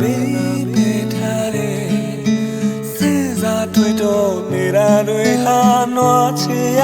ဘေးပေးထားတဲ့စေစားတွေ့တော့နေတာတွေဟာနွားချေရ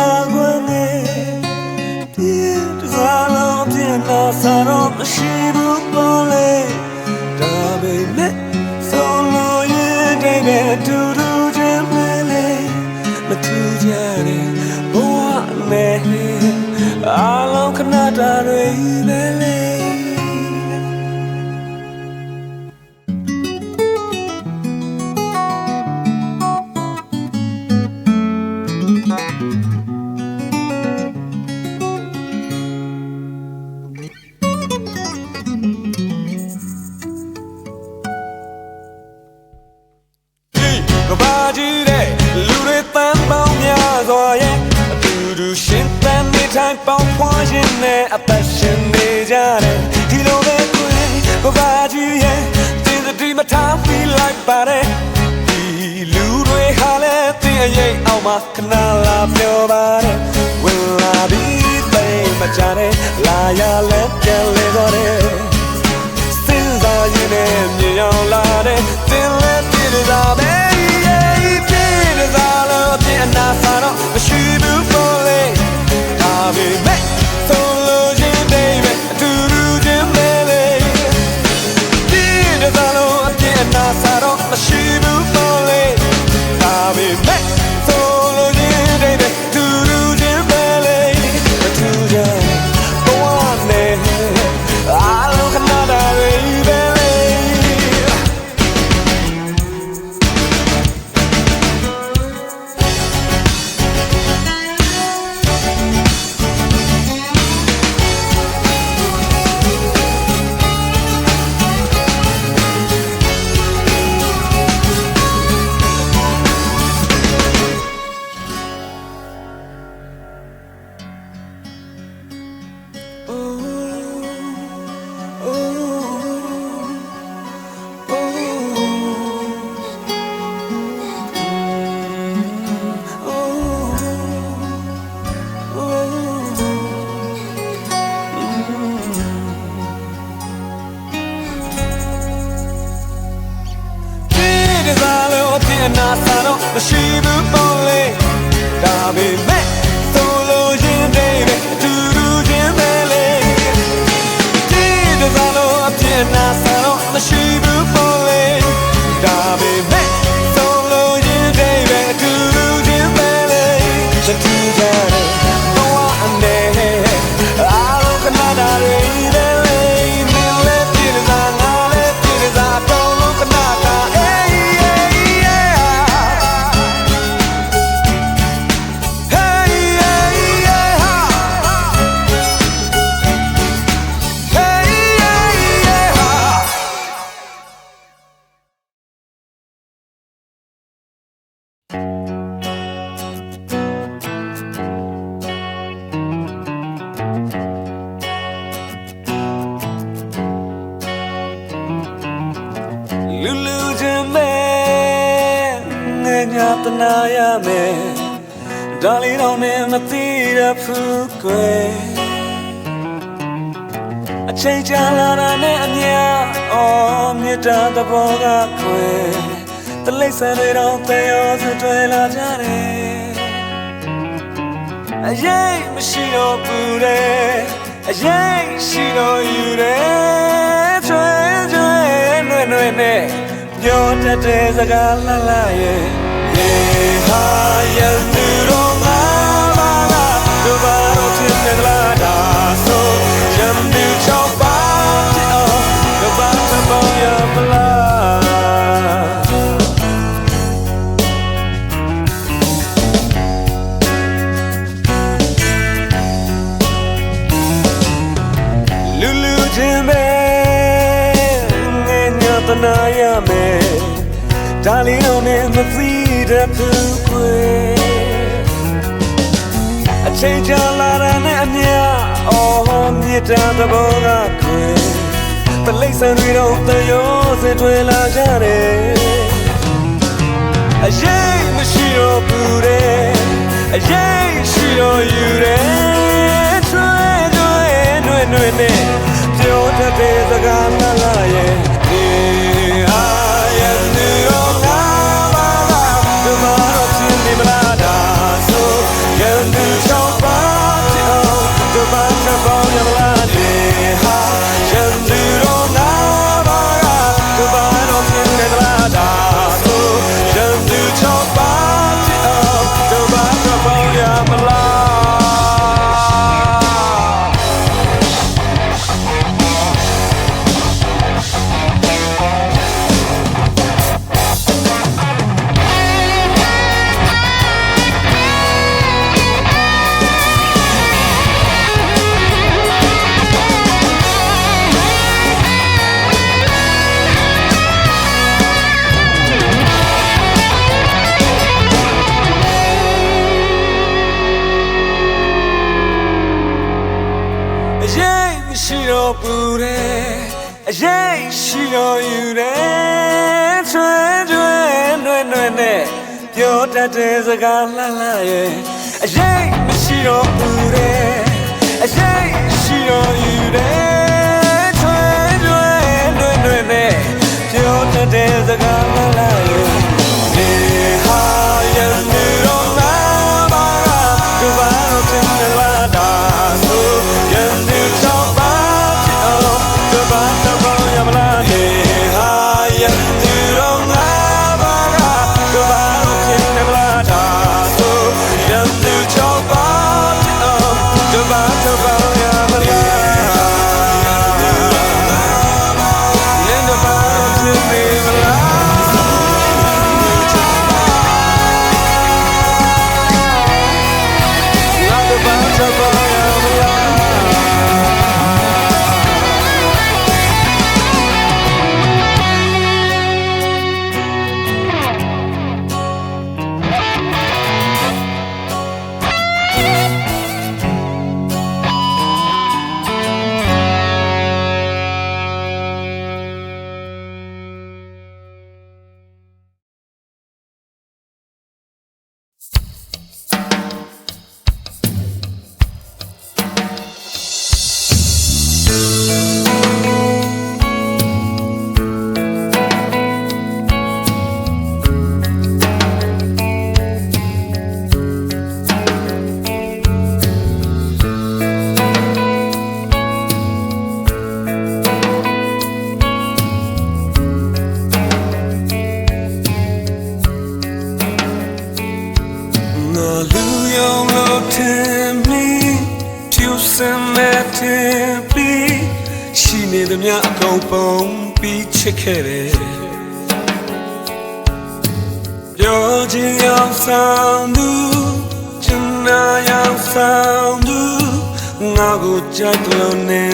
အနာဆန်တော့မရှိဘူးပေါ့လေဒါပေမဲ့ မသိရဘူးကွယ်အချိန်ကြာလာတာနဲ့အမျှအော်မြတ်တာသဘောကကွယ်တလိမ့်ဆန်တွေတော့တယောစတွေ့လာကြတယ်အရေးမရှိတော့ဘူးတဲ့အရေးရှိတော့ယူတယ်ချွဲချွဲနှွဲ့နှွဲ့နဲ့ပြောတတ်တဲ့စကားလှလှရဲ့ Yeah, higher ခြင်းပဲငယ်ညတနာရမယ်ဒါလေးတော့နဲ့မသိတဲ့သူကွယ်အချိန်ကြာလာတာနဲ့အမျှအော်မြစ်တာသဘောကကွယ်ပလိမ့်ဆန်တွေတော့တယောစင်တွေ့လာကြတယ်အရေးမရှိတော့ဘူးတဲ့အရေးရှိတော့ယူတယ်တွေ့တွေ့တွေ့တွေ့နဲ့ ပြောတတ်တဲ့စကားလာလာရဲ့ဒီဟာရဲ့ အရေးရှိတော့ယူတယ်ချွဲချွဲနွဲ့နွဲ့နဲ့ပြောတတ်တဲ့စကားလှလှရဲ့အရေးမရှိတော့ဘူးတဲ့အရေးရှိတော့ယူတယ်ချွဲချွဲနွဲ့နွဲ့နဲ့ပြောတတ်တဲ့စကားလှလှရဲ့ ချစ်ခဲ့တယ်ပြောချင်ရောက်ဆောင်သူချင်နာရောက်ဆောင်သူငါကိုကြိုက်လို့နေ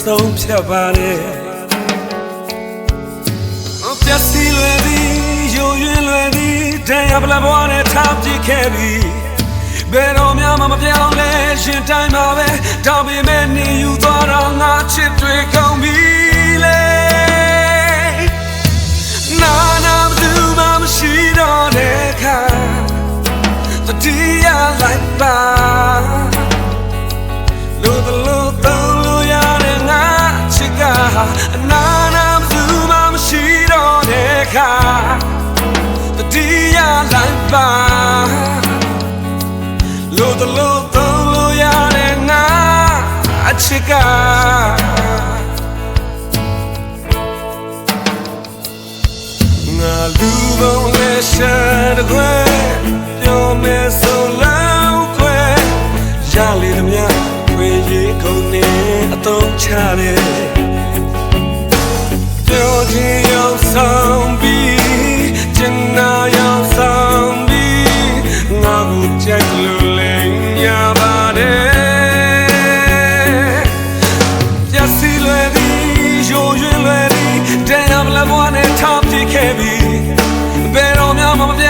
ဆုံးဖြတ်ပါတယ်ပြက်စီလွယ်သည်ယိုယွင်းလွယ်သည်တန်ရပလဘွားနဲ့ထားပြစ်ခဲ့ပြီဘယ်တော့မှမပြောင်းလဲရှင်တိုင်းမှာပဲတောင်းပေမဲ့နေယူသွားတော့ငါချစ်တွေကောင်းပြီ ရှိတော့တဲ့ခါတတိယလိုက်ပါလို့လို့တော့လို့ရတဲ့ငါချစ်ကအနာနာဘူးမမရှိတော့တဲ့ခါတတိယလိုက်ပါလို့လို့တော့လို့ရတဲ့ငါအချစ်က တဲ့ခွဲပြောမယ်ဆိုလောက်ခွဲရလေသမျှခွေရေးကုန်နေအသုံးချတယ်ပြောချင်ရောက်ဆောင်ပြီးကျင်နာရောက်ဆောင်ပြီးငါကိုကြိုက်လို့လဲညာပါတယ်ပြက်စီလွယ်သည်ယိုယွင်းလွယ်သည်တန်ရမလဘွားနဲ့ထားပြစ်ခဲ့ပြီဘယ်တော့မှမပြော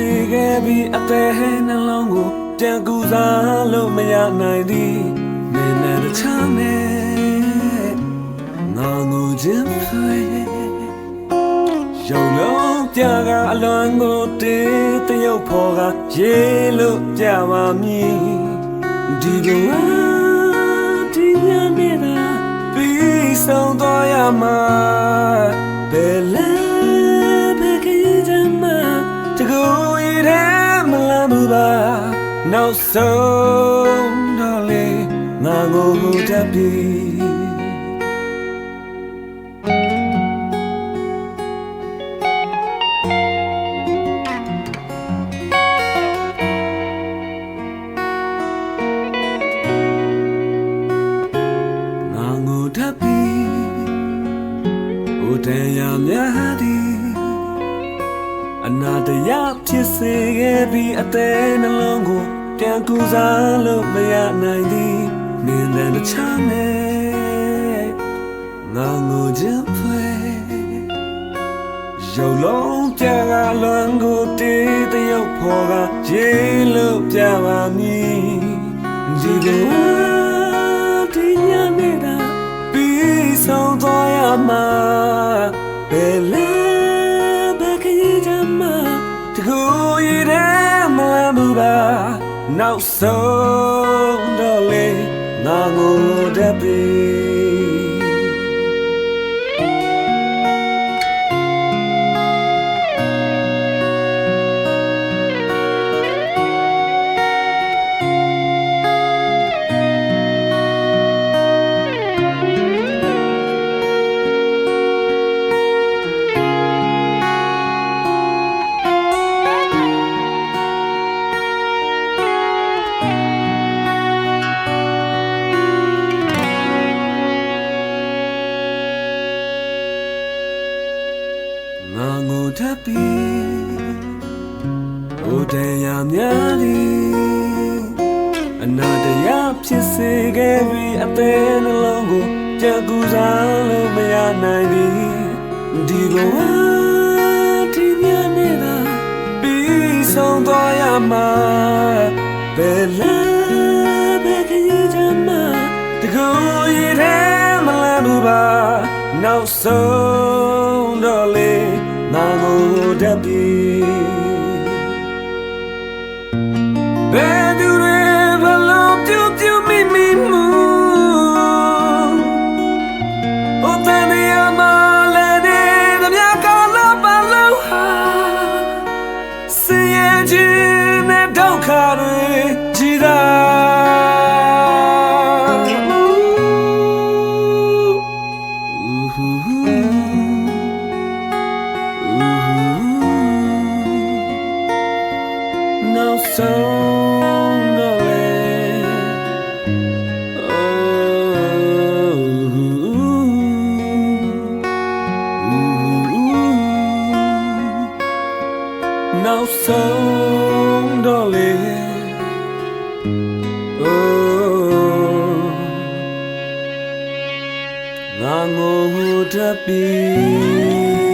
စ်စေခဲ့ပြီးအသေးနှလုံးကိုတန်ကူစားလို့မရနိုင်သည်မင်းနဲ့တခြားနဲ့ငါငိုခြင်းဖွယ်ရုံလုံးပြကအလွန်ကိုတေးတရုပ်ဖော်ကရေးလို့ပြပါမည်ဒီဘဝဒီညနေတာပြီးဆုံးသွားရမှာဘယ်လဲ နောက်ဆုံးတော့လေငါငိုမှုတတ်ပြီ သည်မင်းတဲ့ချမ်းနဲ့ငါငိုခြင်းဖွယ်ရုပ်လုံးပြကလွန်ကိုတေးတရုပ်ဖော်ကရေးလို့ပြပါမည်ဒီလိုဒီညနေတာပြီးဆုံးသွားရမှာဘယ်လဲဘယ်ခရီးချမ်းမှာတကူရတဲ့မလမ်းဘူးပါနောက်ဆုံးတော့လေ ငါငိုတတ်ပြီ ကိုကြံကူစားလို့မရနိုင်သည်ဒီဘဝဒီညနေတာပြီးဆုံးသွားရမှာဘယ်လဲဘယ်ခရီးချမ်းမှာတကူရတဲ့မလန်းဘူးပါနောက်ဆုံးတော့လေငါငိုတတ်ပြီဘ See it in the don't carry Jida. No so ငါငိုတတ်ပြီ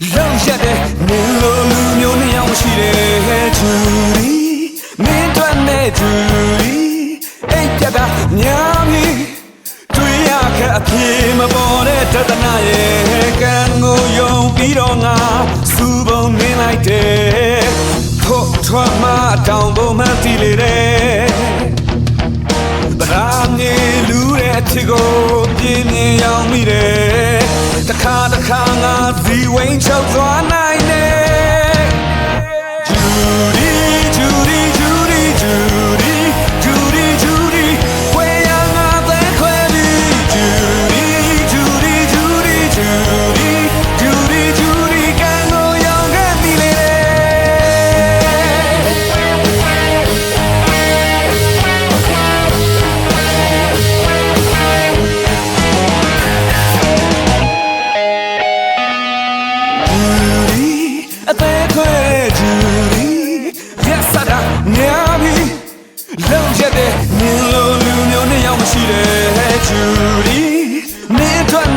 လုံးရက်တဲ့နင်လိုလူမျိုးနှစ်ယောက်ရှိတယ်ဂျူရီမင်းတို့နဲ့ဂျူရီအိတ်ပြတာညာပြီတွေ့ရခဲ့အပြေမပေါ်တဲ့တဒနာရဲ့ကံကိုယုံပြီးတော့ငါစူပုံနေလိုက်တယ်ဖို့ထွက်မတောင်ပေါ်မှတီးလေတဲ့ဗရာမြေလူတဲ့ချစ်ကိုပြင်းပြင်းရောက်မိတယ် တခါတခါငါဇီဝိန်ချုပ်သွားနိုင်တယ်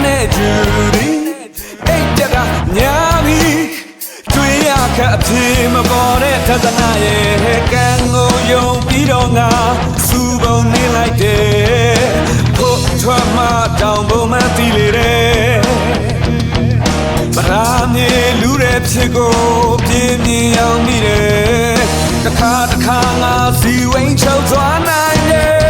နဲ့ဂျူရီအိတ်တက်တာညာပြီတွေ့ရခဲ့အဖြစ်မပေါ်တဲ့သဒ္ဒနာရဲ့ကံကိုယုံပြီးတော့ငါစူပုံနေလိုက်တယ်ဖို့ထွက်မတောင်ပေါ်မှတီးလေတဲ့ဗရာမြေလူတဲ့ဖြစ်ကိုပြင်းပြင်းရောက်မိတယ်တခါတခါငါစီဝိန်ချုပ်သွားနိုင်တယ်